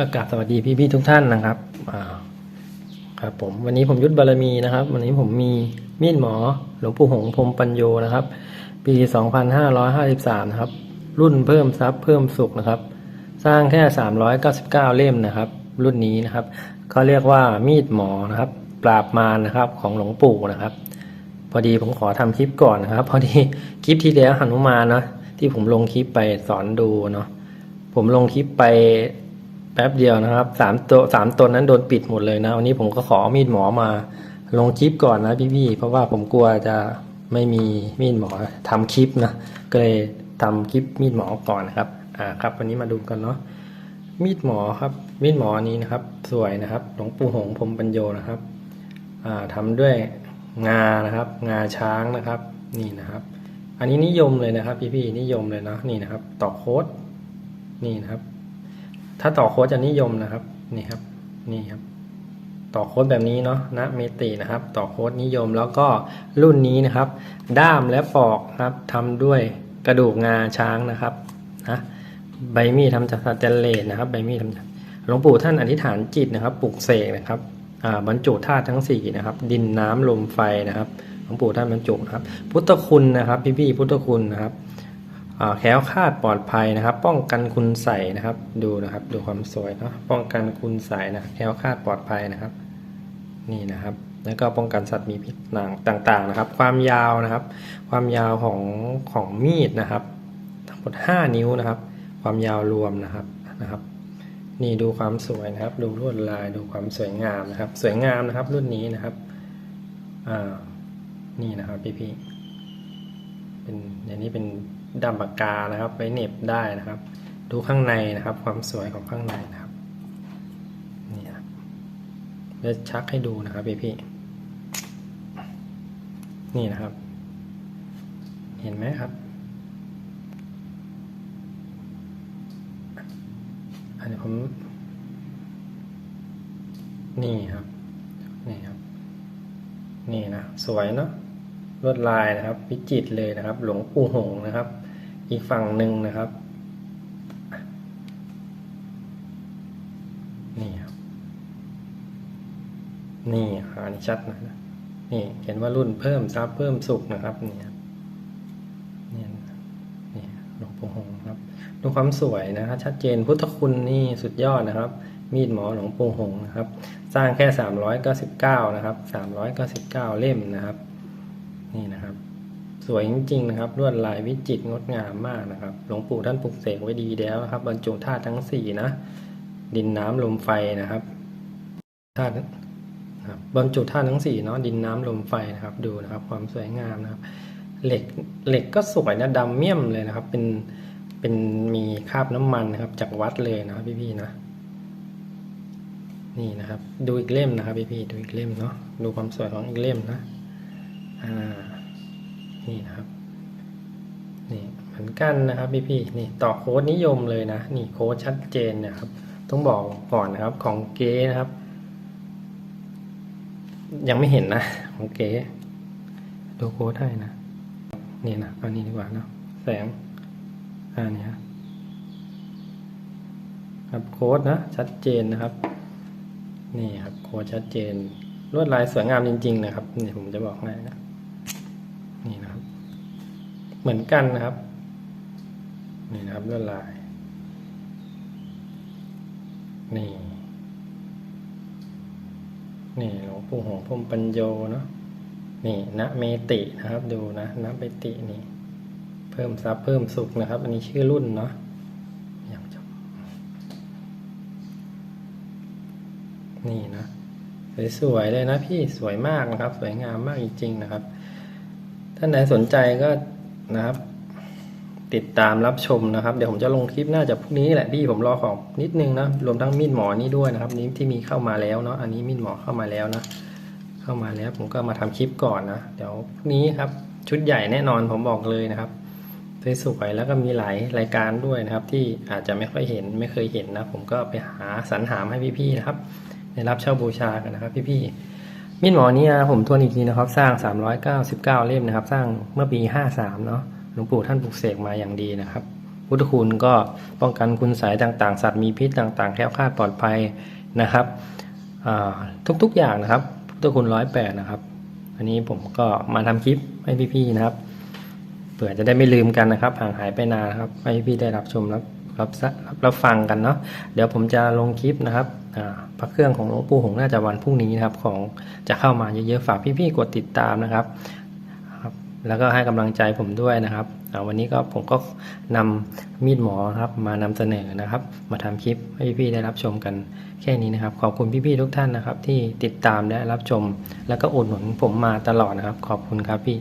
อากาศสวัสดีพี่ๆทุกท่านนะครับครับผมวันนี้ผมยุทธบารมีนะครับ วันนี้ผมมีมีดหมอหลวงปู่หงส์พรมปัญโยนะครับ ปี 2553นะครับ รุ่นเพิ่มทรัพย์เพิ่มสุขนะครับ สร้างแค่ 399 เล่มนะครับ รุ่นนี้นะครับเขาเรียกว่ามีดหมอนะครับ ปราบมารนะครับของหลวงปู่นะครับ พอดีผมขอทำคลิปก่อนนะครับ พอดีคลิปที่แล้วหนุมานเนาะที่ผมลงคลิปไปสอนดูเนาะผมลงคลิปไป แป๊บเดียวนะครับสามตัวสามตนนั้นโดนปิดหมดเลยนะวันนี้ผมก็ขอมีดหมอมาลงคลิปก่อนนะพี่ๆเพราะว่าผมกลัวจะไม่มีมีดหมอทำคลิปนะก็เลยทำคลิปมีดหมอก่อนนะครับอ่าครับ วันนี้มาดูกันเนาะมีดหมอครับ มีดหมอนี้นะครับ สวยนะครับหลวงปู่หงพรมปัญโยนะครับอ่าทำด้วยงานะครับ งาช้างนะครับ นี่นะครับ อันนี้นิยมเลยนะครับ พี่ๆนิยมเลยเนาะนี่นะครับ ต่อโค้ดนี่นะครับ ถ้าต่อโค้ดจะนิยมนะครับนี่ครับนี่ครับ ต่อโค้ดแบบนี้เนาะนะเมตินะครับ ต่อโค้ดนิยมแล้วก็รุ่นนี้นะครับ ด้ามและปอกครับทำด้วยกระดูกงาช้างนะครับนะใบมีดทำจากสแตนเลสนะครับ ใบมีดทำจากหลวงปู่ท่านอธิษฐานจิตนะครับปลุกเสกนะครับบรรจุธาตุทั้งสี่นะครับ ดินน้ำลมไฟนะครับหลวงปู่ท่านบรรจุนะครับ พุทธคุณนะครับ พี่พี่ๆพุทธคุณนะครับ แคล้วคลาดปลอดภัยนะครับ ป้องกันคุณใส่นะครับ ดูนะครับ ดูความสวยเนาะป้องกันคุณใส่นะแคล้วคลาดปลอดภัยนะครับ นี่นะครับ แล้วก็ป้องกันสัตว์มีพิษต่างๆนะครับ ความยาวนะครับ ความยาวของของมีดนะครับ ทั้งหมด 5 นิ้วนะครับ ความยาวรวมนะครับนะครับ นี่ดูความสวยนะครับ ดูลวดลายดูความสวยงามนะครับ สวยงามนะครับ รุ่นนี้นะครับอ่านี่นะครับพี่พี่ๆเป็นอย่างนี้เป็น ดำปากกานะครับไว้เน็บได้นะครับ ดูข้างในนะครับ ความสวยของข้างในนะครับนี่ครับจะชักให้ดูนะครับพี่พี่นี่นะครับ เห็นไหมครับอันนี้ผมนี่ครับ นี่ครับ นี่นะ สวยเนาะลวดลายนะครับ วิจิตรเลยนะครับ หลวงปู่หงนะครับ อีกฝั่งหนึ่งนะครับ นี่ครับ นี่อันนี้ชัดนะนี่เห็นว่ารุ่นเพิ่มซับเพิ่มสุกนะครับนี่ครับเนี่ยนะนี่หลวงปู่หงครับ ดูความสวยนะครับชัดเจนพุทธคุณนี่สุดยอดนะครับ มีดหมอหลวงปู่หงนะครับ สร้างแค่ 399 นะครับ 399 เล่มนะครับ นี่นะครับ สวยจริงๆนะครับลวดลายวิจิตรงดงามมากนะครับ หลวงปู่ท่านปลุกเสกไว้ดีแล้วนะครับ บรรจุธาตุทั้งสี่นะดินน้ำลมไฟนะครับธาตุนครับบรรจุธาตุทั้งสี่เนาะดินน้ำลมไฟนะครับ ดูนะครับ ความสวยงามนะครับ เหล็กเหล็กก็สวยนะดำเมี่ยมเลยนะครับ เป็นเป็นมีคราบน้ำมันนะครับ จากวัดเลยนะครับพี่ๆนะนี่นะครับ ดูอีกเล่มนะครับพี่ๆดูอีกเล่มเนาะดูความสวยของอีกเล่มนะอ่า นี่นะครับนี่เหมือนกันนะครับพี่ๆนี่ต่อโค้ดนิยมเลยนะนี่โค้ดชัดเจนนะครับ ต้องบอกก่อนนะครับของเก๊นะครับ ยังไม่เห็นนะของเก๊ดูโค้ดให้นะนี่นะเอานี้ดีกว่านะแสงอ่านี่ครับครับโค้ดนะชัดเจนนะครับนี่ครับโค้ดชัดเจนลวดลายสวยงามจริง ๆ นะครับนี่ผมจะบอกให้นะ นี่นะครับ เหมือนกันนะครับ นี่นะครับลวดลาย นี่ นี่หลวงปู่หงส์พรหมปัญโยเนาะนี่นะเมตินะครับ ดูนะนะเมตินี่ เพิ่มซับเพิ่มสุขนะครับ อันนี้ชื่อรุ่นเนาะนี่นะสวยๆเลยนะพี่สวยมากนะครับ สวยงามมากจริงๆนะครับ ท่านไหนสนใจก็นะครับ ติดตามรับชมนะครับ เดี๋ยวผมจะลงคลิปน่าจะพรุ่งนี้แหละพี่ผมรอของนิดนึงนะรวมทั้งมีดหมอนี่ด้วยนะครับ นี้ที่มีเข้ามาแล้วเนาะอันนี้มีดหมอเข้ามาแล้วนะ เข้ามาแล้วผมก็มาทำคลิปก่อนนะเดี๋ยวพรุ่งนี้ครับ ชุดใหญ่แน่นอนผมบอกเลยนะครับสวยๆแล้วก็มีหลายรายการด้วยนะครับ ที่อาจจะไม่ค่อยเห็นไม่เคยเห็นนะ ผมก็ไปหาสรรหามาให้พี่ๆนะครับได้รับเช่าบูชากันนะครับ พี่ๆ มีดหมอนี่นะผมทวนอีกทีนะครับ สร้าง 399 เล่มนะครับ สร้างเมื่อปี 53 เนาะหลวงปู่ท่านปลุกเสกมาอย่างดีนะครับ พุทธคุณก็ป้องกันคุณไสยต่างๆ สัตว์มีพิษต่างๆแคล้วคลาดปลอดภัยนะครับทุกๆอย่างนะครับ พุทธคุณร้อยแปดนะครับ อันนี้ผมก็มาทำคลิปให้พี่ๆนะครับเผื่อจะได้ไม่ลืมกันนะครับห่างหายไปนานครับให้พี่ได้รับชมรับ รับรับรับฟังกันเนาะเดี๋ยวผมจะลงคลิปนะครับพระเครื่องของหลวงปู่หงน่าจะวันพรุ่งนี้นะครับของจะเข้ามาเยอะๆฝากพี่ๆกดติดตามนะครับ แล้วก็ให้กำลังใจผมด้วยนะครับวันนี้ก็ผมก็นำมีดหมอครับมานำเสนอนะครับ มาทำคลิปให้พี่ๆได้รับชมกันแค่นี้นะครับ ขอบคุณพี่ๆทุกท่านนะครับ ที่ติดตามและรับชม แล้วก็อุดหนุนผมมาตลอดนะครับ ขอบคุณครับพี่